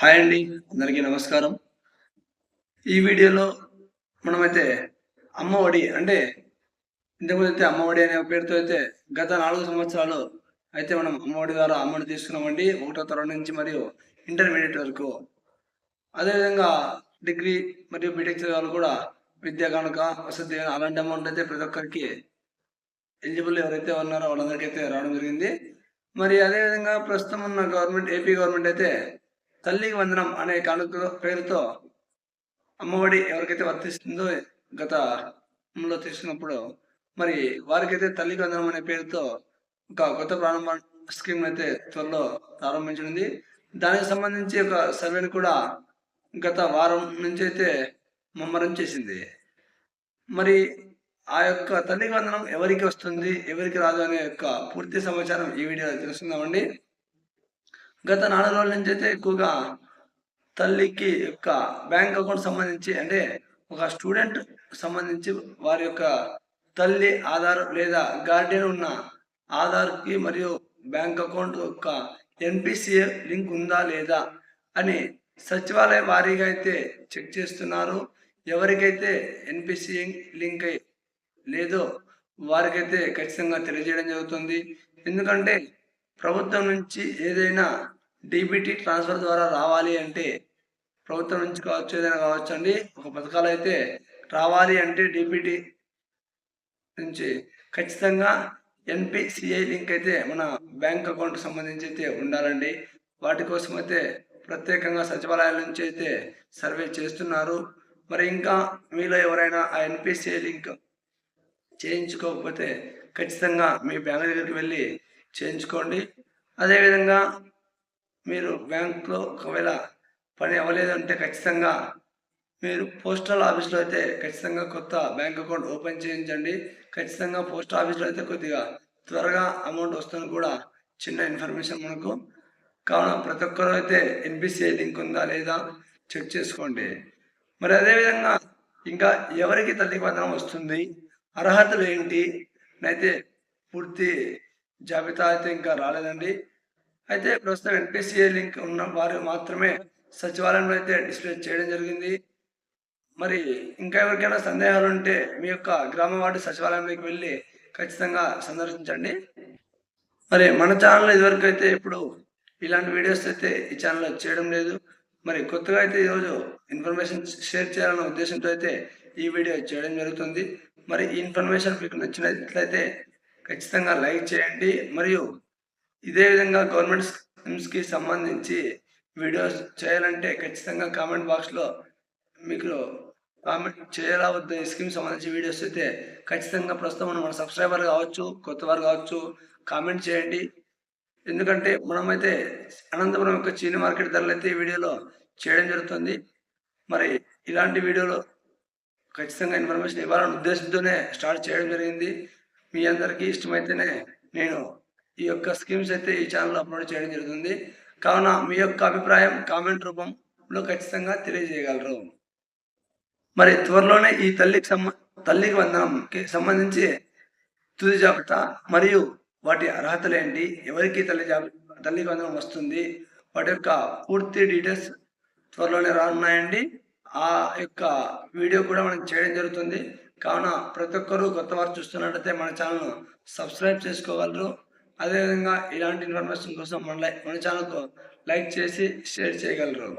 Hi అండి అందరికీ నమస్కారం. ఈ వీడియోలో మనమైతే అమ్మ ఒడి అంటే ఇంతకుముందు అయితే అమ్మ ఒడి అనే పేరుతో అయితే గత నాలుగు సంవత్సరాలు అయితే మనం అమ్మ ఒడి ద్వారా అమ్మని తీసుకున్నామండి. ఒకటో తరగతి నుంచి మరియు ఇంటర్మీడియట్ వరకు. అదేవిధంగా డిగ్రీ మరియు బీటెక్ చదివాళ్ళు కూడా విద్యా కనుక వసతి అలాంటి అమౌంట్ అయితే ప్రతి ఒక్కరికి ఎలిజిబుల్ ఎవరైతే ఉన్నారో వాళ్ళందరికీ అయితే రావడం జరిగింది. మరి అదేవిధంగా ప్రస్తుతం ఉన్న గవర్నమెంట్ ఏపీ గవర్నమెంట్ అయితే తల్లికి వందనం అనే కానుక పేరుతో అమ్మఒడి ఎవరికైతే వర్తిస్తుందో గతంలో తీసుకున్నప్పుడు మరి వారికైతే తల్లికి వందనం అనే పేరుతో ఒక కొత్త ప్రారంభ స్కీమ్ అయితే త్వరలో ప్రారంభించనుంది. దానికి సంబంధించి ఒక సర్వేని కూడా గత వారం నుంచి అయితే ముమ్మరం చేసింది. మరి ఆ యొక్క తల్లికి వందనం ఎవరికి వస్తుంది ఎవరికి రాదు అనే యొక్క పూర్తి సమాచారం ఈ వీడియోలో తెలుసుకుందామండి. గత నాలుగు రోజుల నుంచి అయితే ఎక్కువగా తల్లికి యొక్క బ్యాంక్ అకౌంట్ సంబంధించి అంటే ఒక స్టూడెంట్ సంబంధించి వారి యొక్క తల్లి ఆధార్ లేదా గార్డియన్ ఉన్న ఆధార్కి మరియు బ్యాంక్ అకౌంట్ యొక్క ఎన్పిసిఏ లింక్ ఉందా లేదా అని సచివాలయ వారీగా అయితే చెక్ చేస్తున్నారు. ఎవరికైతే ఎన్పిసిఏ లింక్ లేదో వారికైతే ఖచ్చితంగా తెలియజేయడం జరుగుతుంది. ఎందుకంటే ప్రభుత్వం నుంచి ఏదైనా డీబీటీ ట్రాన్స్ఫర్ ద్వారా రావాలి అంటే ప్రభుత్వం నుంచి కావచ్చు ఏదైనా కావచ్చు అండి ఒక పథకాలు అయితే రావాలి అంటే డీబీటీ నుంచి ఖచ్చితంగా ఎన్పిసిఐ లింక్ అయితే మన బ్యాంక్ అకౌంట్ సంబంధించి అయితే ఉండాలండి. వాటి కోసం అయితే ప్రత్యేకంగా సచివాలయాల నుంచి అయితే సర్వే చేస్తున్నారు. మరి ఇంకా మీలో ఎవరైనా ఆ ఎన్పిసిఐ లింక్ చేయించుకోకపోతే ఖచ్చితంగా మీ బ్యాంక్ దగ్గరికి వెళ్ళి చేయించుకోండి. అదేవిధంగా మీరు బ్యాంక్లో ఒకవేళ పని అవ్వలేదంటే ఖచ్చితంగా మీరు పోస్టల్ ఆఫీస్లో అయితే ఖచ్చితంగా కొత్త బ్యాంక్ అకౌంట్ ఓపెన్ చేయించండి. ఖచ్చితంగా పోస్ట్ ఆఫీస్లో అయితే కొద్దిగా త్వరగా అమౌంట్ వస్తుంది కూడా చిన్న ఇన్ఫర్మేషన్ మనకు. కావున ప్రతి ఒక్కరు అయితే ఎన్పిసిఐ లింక్ ఉందా లేదా చెక్ చేసుకోండి. మరి అదేవిధంగా ఇంకా ఎవరికి తల్లి వందనం వస్తుంది? అర్హతలు ఏంటి? అయితే పూర్తి జాబితా అయితే ఇంకా రాలేదండి. అయితే ప్రస్తుతం ఎన్పిసిఏ లింక్ ఉన్న వారు మాత్రమే సచివాలయంలో అయితే డిస్ప్లే చేయడం జరిగింది. మరి ఇంకా ఎవరికైనా సందేహాలు ఉంటే మీ యొక్క గ్రామ వార్డు సచివాలయంలోకి వెళ్ళి ఖచ్చితంగా సందర్శించండి. మరి మన ఛానల్ ఇదివరకు అయితే ఇప్పుడు ఇలాంటి వీడియోస్ అయితే ఈ ఛానల్లో చేయడం లేదు. మరి కొత్తగా అయితే ఈరోజు ఇన్ఫర్మేషన్ షేర్ చేయాలన్న ఉద్దేశంతో అయితే ఈ వీడియో చేయడం జరుగుతుంది. మరి ఈ ఇన్ఫర్మేషన్ మీకు నచ్చినట్లయితే ఖచ్చితంగా లైక్ చేయండి. మరియు ఇదే విధంగా గవర్నమెంట్ స్కీమ్స్కి సంబంధించి వీడియోస్ చేయాలంటే ఖచ్చితంగా కామెంట్ బాక్స్లో మీకు కామెంట్ చేయాలా వద్ద? ఈ స్కీమ్ సంబంధించి వీడియోస్ అయితే ఖచ్చితంగా ప్రస్తుతం మన సబ్స్క్రైబర్ కావచ్చు కొత్త వారు కావచ్చు కామెంట్ చేయండి. ఎందుకంటే మనమైతే అనంతపురం యొక్క చీని మార్కెట్ ధరలు అయితే ఈ వీడియోలో చేయడం జరుగుతుంది. మరి ఇలాంటి వీడియోలో ఖచ్చితంగా ఇన్ఫర్మేషన్ ఇవ్వాలనే ఉద్దేశంతోనే స్టార్ట్ చేయడం జరిగింది. మీ అందరికీ ఇష్టమైతేనే నేను ఈ యొక్క స్కీమ్స్ అయితే ఈ ఛానల్లో అప్లోడ్ చేయడం జరుగుతుంది. కావున మీ యొక్క అభిప్రాయం కామెంట్ రూపంలో ఖచ్చితంగా తెలియజేయగలరు. మరి త్వరలోనే ఈ తల్లికి సంబ తల్లికి వందనంకి సంబంధించి తుది జాబితా మరియు వాటి అర్హతలు ఏంటి ఎవరికి తల్లి జాబి తల్లికి వందనం వస్తుంది వాటి యొక్క పూర్తి డీటెయిల్స్ త్వరలోనే రానున్నాయండి. ఆ యొక్క వీడియో కూడా మనం చేయడం జరుగుతుంది. కావున ప్రతి ఒక్కరూ కొత్త వారు చూస్తున్నట్టయితే మన ఛానల్ను సబ్స్క్రైబ్ చేసుకోగలరు. అదేవిధంగా ఇలాంటి ఇన్ఫర్మేషన్ కోసం మన మన ఛానల్కు లైక్ చేసి షేర్ చేయగలరు.